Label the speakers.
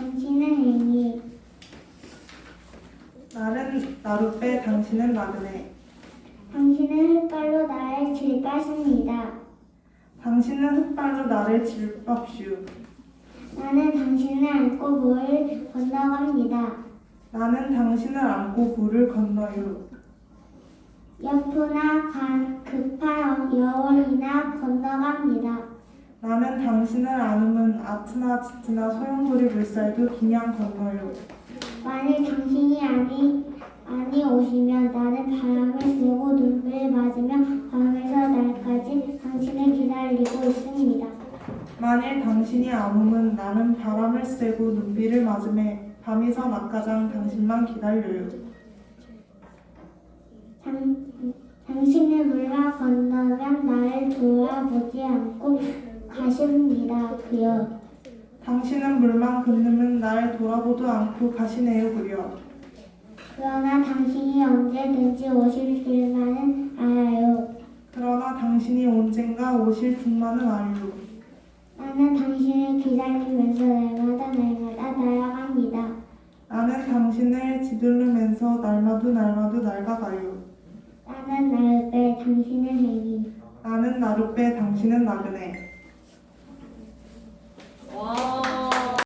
Speaker 1: 당신은 이니 나는 나룻배, 당신은 나그네.
Speaker 2: 당신은 흑발로 나를 질빠십니다.
Speaker 1: 당신은 흑발로 나를 질밥슈.
Speaker 2: 나는 당신을 안고 물을 건너갑니다.
Speaker 1: 나는 당신을 안고 물을 건너요.
Speaker 2: 옆으나 급한 여울이나 건너갑니다.
Speaker 1: 나는 당신을 안으면 아트나 지트나 소용돌이 물살도 그냥 건너요
Speaker 2: 만일 당신이 아니 아니 오시면 나는 바람을 쐬고 눈을 맞으며 밤에서 날까지 당신을 기다리고 있습니다.
Speaker 1: 만일 당신이 안 오면 나는 바람을 쐬고 눈비를 맞음에 밤이서 낮가장 당신만 기다려요
Speaker 2: 당, 당신의 물과 건너면 나를 돌아보지 않고 가십니다. 그여
Speaker 1: 당신은 물만 건너면 날 돌아보도 않고 가시네요 그려
Speaker 2: 그러나 당신이 언제든지 오실 줄만은 알아요.
Speaker 1: 그러나 당신이 언젠가 오실 줄만은 알요
Speaker 2: 나는 당신을 기다리면서 날마다 날마다 날아갑니다.
Speaker 1: 나는 당신을 지들르면서 날마도 날마도 날아가요
Speaker 2: 나는 나를 당신을 행이
Speaker 1: 나는 나룻배 당신은 나그네
Speaker 3: 와.